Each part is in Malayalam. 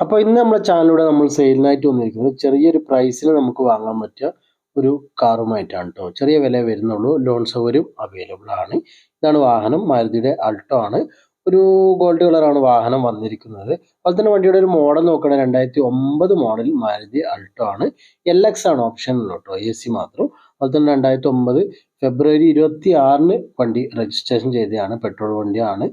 അപ്പോൾ ഇന്ന് നമ്മുടെ ചാനലിലൂടെ നമ്മൾ സെയിലിനായിട്ട് വന്നിരിക്കുന്നത് ചെറിയൊരു പ്രൈസിൽ നമുക്ക് വാങ്ങാൻ പറ്റിയ ഒരു കാറുമായിട്ടാണ് കേട്ടോ ചെറിയ വില വരുന്നുള്ളൂ. ലോൺ സൗകര്യം അവൈലബിൾ ആണ്. ഇതാണ് വാഹനം. മാരുതിയുടെ അൾട്ടോ ആണ്. ഒരു ഗോൾഡ് കളറാണ് വാഹനം വന്നിരിക്കുന്നത്. അതുപോലെ തന്നെ വണ്ടിയുടെ ഒരു മോഡൽ നോക്കണ. രണ്ടായിരത്തി ഒമ്പത് മോഡൽ മാരുതി അൾട്ടോ ആണ്. എൽ എക്സ് ആണ് കേട്ടോ എ സി മാത്രം. അതുപോലെ തന്നെ രണ്ടായിരത്തി ഒമ്പത് ഫെബ്രുവരി ഇരുപത്തി ആറിന് വണ്ടി രജിസ്ട്രേഷൻ ചെയ്തതാണ് പെട്രോൾ വണ്ടിയാണ്.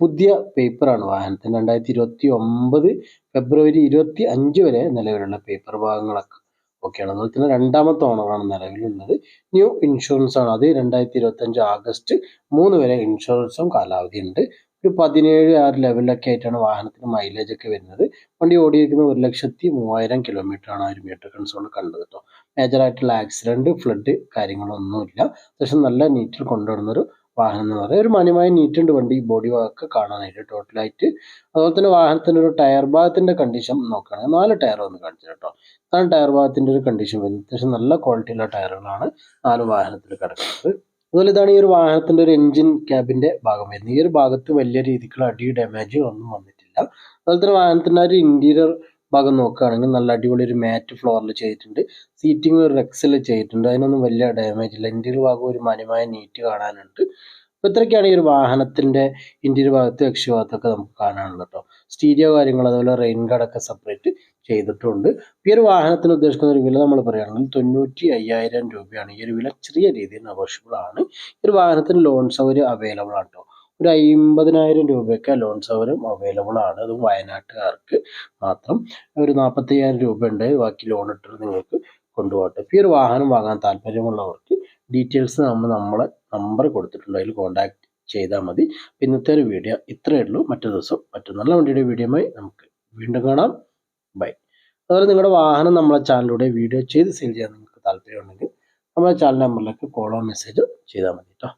പുതിയ പേപ്പറാണ് വാഹനത്തിന്. രണ്ടായിരത്തി ഇരുപത്തി ഒമ്പത് ഫെബ്രുവരി ഇരുപത്തി അഞ്ച് വരെ നിലവിലുള്ള പേപ്പർ ഭാഗങ്ങളൊക്കെ ഓക്കെയാണ് അതുപോലെ തന്നെ രണ്ടാമത്തെ ഓണറാണ് നിലവിലുള്ളത്. ന്യൂ ഇൻഷുറൻസ് ആണ്. അത് രണ്ടായിരത്തി ഇരുപത്തി അഞ്ച് ആഗസ്റ്റ് മൂന്ന് വരെ ഇൻഷുറൻസും കാലാവധി ഉണ്ട് ഒരു പതിനേഴ് ആ ലെവലിലൊക്കെ ആയിട്ടാണ് വാഹനത്തിന് മൈലേജ് ഒക്കെ വരുന്നത്. വണ്ടി ഓടിയിരിക്കുന്നത് ഒരു ലക്ഷത്തി മൂവായിരം ആണ് ആ ഒരു മീറ്റർ കൺസോൾ കണ്ടത് കേട്ടോ മേജർ ആയിട്ടുള്ള ആക്സിഡന്റ് ഫ്ലഡ് കാര്യങ്ങളൊന്നുമില്ല. അത്യാവശ്യം നല്ല നീറ്റിൽ കൊണ്ടുവരുന്നൊരു വാഹനം എന്ന് പറയുന്നത് ഒരു മാന്യമായ നീറ്റുണ്ട് വണ്ടി. ബോഡി ഒക്കെ കാണാനായിട്ട് ടോട്ടലായിട്ട് അതുപോലെ തന്നെ വാഹനത്തിന്റെ ഒരു ടയർ ഭാഗത്തിന്റെ കണ്ടീഷൻ നോക്കുകയാണെങ്കിൽ നാല് ടയർ ഒന്ന് കാണിച്ചു കേട്ടോ നാല് ടയർ ഭാഗത്തിന്റെ ഒരു കണ്ടീഷൻ വരുന്നത്. അത്യാവശ്യം നല്ല ക്വാളിറ്റിയുള്ള ടയറുകളാണ് നാല് വാഹനത്തിൽ കിടക്കുന്നത് അതുപോലെ ഇതാണ് ഈ ഒരു വാഹനത്തിന്റെ ഒരു എഞ്ചിൻ ക്യാബിന്റെ ഭാഗം വരുന്നത്. ഈ ഒരു ഭാഗത്ത് വലിയ രീതിക്കുള്ള അടി ഡാമേജ് ഒന്നും വന്നിട്ടില്ല. അതുപോലെ തന്നെ വാഹനത്തിന്റെ ഒരു ഇന്റീരിയർ ഭാഗം നോക്കുകയാണെങ്കിൽ നല്ല അടിപൊളി ഒരു മാറ്റ് ഫ്ലോറിൽ ചെയ്തിട്ടുണ്ട്. സീറ്റിംഗ് ഒരു റെക്സിൽ ചെയ്തിട്ടുണ്ട്. അതിനൊന്നും വലിയ ഡാമേജ് ഇല്ല. ഇന്റീരിയർ ഭാഗം ഒരു മാന്യമായ നീറ്റ് കാണാനുണ്ട്. അപ്പോൾ ഇത്രയൊക്കെയാണ് ഈ ഒരു വാഹനത്തിന്റെ ഇന്റീരിയർ ഭാഗത്ത് എക്സ് ഭാഗത്തൊക്കെ നമുക്ക് കാണാനുള്ളത് കേട്ടോ. സ്റ്റീരിയോ കാര്യങ്ങൾ അതുപോലെ റെയിൻ ഗാർഡൊക്കെ സെപ്പറേറ്റ് ചെയ്തിട്ടുണ്ട്. ഈ ഒരു വാഹനത്തിന് ഉദ്ദേശിക്കുന്ന ഒരു വില നമ്മൾ പറയുകയാണെങ്കിൽ തൊണ്ണൂറ്റി അയ്യായിരം രൂപയാണ്. ഈ ഒരു വില ചെറിയ രീതിയിൽ നെഗോഷ്യബിൾ ആണ്. ഈ ഒരു വാഹനത്തിന് ലോൺ സൗകര്യം അവൈലബിൾ ആണ് കേട്ടോ ഒരു അമ്പതിനായിരം രൂപയൊക്കെ ലോൺ സൗകര്യം അവൈലബിൾ ആണ്. അതും വയനാട്ടുകാർക്ക് മാത്രം ഒരു നാൽപ്പത്തയ്യായിരം രൂപ ഉണ്ട് ബാക്കി ലോൺ ഇട്ടിട്ട് നിങ്ങൾക്ക് കൊണ്ടുപോകട്ടെ ഈ ഒരു വാഹനം വാങ്ങാൻ താല്പര്യമുള്ളവർക്ക് ഡീറ്റെയിൽസ് നമ്മൾ നമ്മളെ നമ്പർ കൊടുത്തിട്ടുണ്ട്. അതിൽ കോൺടാക്ട് ചെയ്താൽ മതി. ഇന്നത്തെ ഒരു വീഡിയോ ഇത്രയേ ഉള്ളൂ. മറ്റു ദിവസം മറ്റു നല്ല വണ്ടിയുടെ വീഡിയോയുമായി നമുക്ക് വീണ്ടും കാണാം. ബൈ അതുപോലെ നിങ്ങളുടെ വാഹനം നമ്മളെ ചാനലിലൂടെ വീഡിയോ ചെയ്ത് സെയിൽ ചെയ്യാൻ നിങ്ങൾക്ക് താല്പര്യമുണ്ടെങ്കിൽ നമ്മളെ ചാനൽ നമ്പറിലേക്ക് കോളോ മെസ്സേജോ ചെയ്താൽ മതി കേട്ടോ